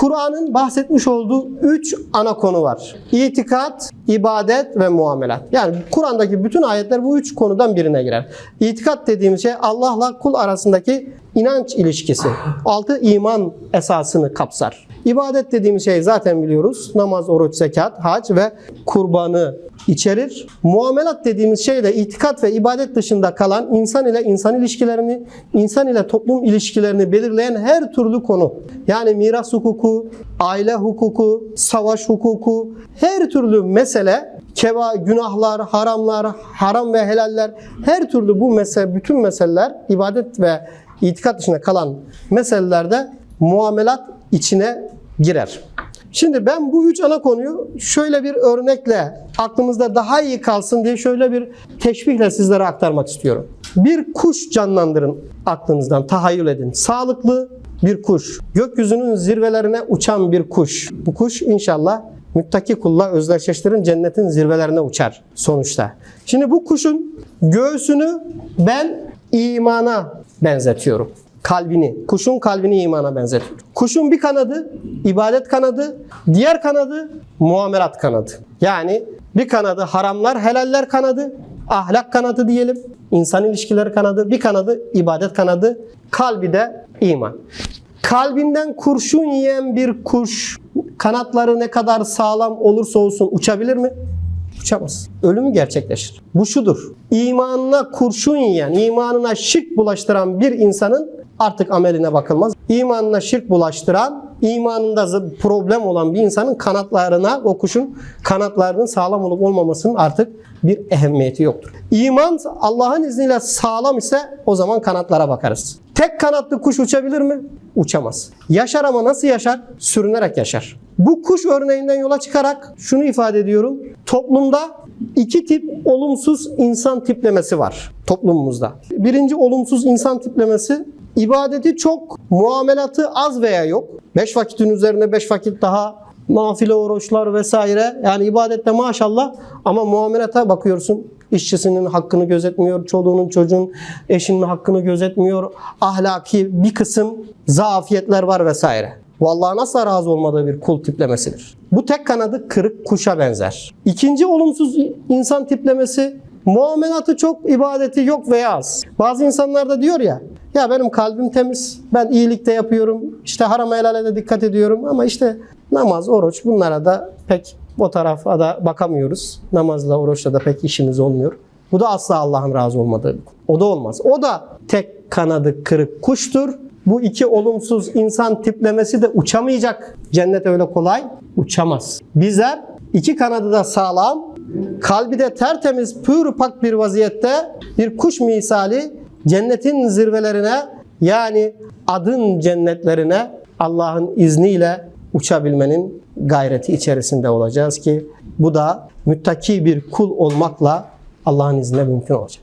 Kur'an'ın bahsetmiş olduğu üç ana konu var. İtikat, ibadet ve muamelat. Yani Kur'an'daki bütün ayetler bu üç konudan birine girer. İtikat dediğimiz şey Allah'la kul arasındaki inanç ilişkisi. Altı iman esasını kapsar. İbadet dediğimiz şey zaten biliyoruz. Namaz, oruç, zekat, hac ve kurbanı içerir. Muamelat dediğimiz şey de itikat ve ibadet dışında kalan insan ile insan ilişkilerini, insan ile toplum ilişkilerini belirleyen her türlü konu. Yani miras hukuku, aile hukuku, savaş hukuku, her türlü mesele, keva, günahlar, haramlar, haram ve helaller, her türlü bu mesele, bütün meseleler ibadet ve itikat dışında kalan meselelerde muamelat içine girer. Şimdi ben bu üç ana konuyu şöyle bir örnekle aklımızda daha iyi kalsın diye şöyle bir teşbihle sizlere aktarmak istiyorum. Bir kuş canlandırın aklınızdan, tahayyül edin. Sağlıklı bir kuş, gökyüzünün zirvelerine uçan bir kuş. Bu kuş inşallah müttaki kulla özdeşleştirin cennetin zirvelerine uçar sonuçta. Şimdi bu kuşun göğsünü ben imana benzetiyorum kalbini, kuşun kalbini imana benzetiyor. Kuşun bir kanadı ibadet kanadı, diğer kanadı muamelat kanadı. Yani bir kanadı haramlar, helaller kanadı, ahlak kanadı diyelim, insan ilişkileri kanadı, bir kanadı ibadet kanadı, kalbi de iman. Kalbinden kurşun yiyen bir kuş kanatları ne kadar sağlam olursa olsun uçabilir mi? Uçamaz. Ölümü gerçekleşir. Bu şudur. İmanına kurşun yiyen, imanına şirk bulaştıran bir insanın artık ameline bakılmaz. İmanına şirk bulaştıran, imanında problem olan bir insanın kanatlarına, o kuşun kanatlarının sağlam olup olmamasının artık bir ehemmiyeti yoktur. İman Allah'ın izniyle sağlam ise o zaman kanatlara bakarız. Tek kanatlı kuş uçabilir mi? Uçamaz. Yaşar ama nasıl yaşar? Sürünerek yaşar. Bu kuş örneğinden yola çıkarak şunu ifade ediyorum. Toplumda iki tip olumsuz insan tiplemesi var toplumumuzda. Birinci olumsuz insan tiplemesi ibadeti çok, muamelatı az veya yok. Beş vakitin üzerine beş vakit daha nafile oruçlar vesaire. Yani ibadette maşallah ama muamelata bakıyorsun. İşçisinin hakkını gözetmiyor, çoluğunun çocuğun eşinin hakkını gözetmiyor. Ahlaki bir kısım zaafiyetler var vesaire. Vallahi nasıl razı olmadığı bir kul tiplemesidir. Bu tek kanadı kırık kuşa benzer. İkinci olumsuz insan tiplemesi muamelatı çok, ibadeti yok veya az. Bazı insanlar da diyor ya, ya benim kalbim temiz, ben iyilikte yapıyorum, işte haram helale de dikkat ediyorum ama işte namaz, oruç bunlara da pek o tarafa da bakamıyoruz. Namazla, oruçla da pek işimiz olmuyor. Bu da asla Allah'ın razı olmadığı bir konu. O da olmaz. O da tek kanadı kırık kuştur. Bu iki olumsuz insan tiplemesi de uçamayacak. Cennet öyle kolay uçamaz. Bizler iki kanadı da sağlam, kalbi de tertemiz, pür pak bir vaziyette bir kuş misali cennetin zirvelerine yani adın cennetlerine Allah'ın izniyle uçabilmenin gayreti içerisinde olacağız ki bu da müttaki bir kul olmakla Allah'ın izniyle mümkün olacak.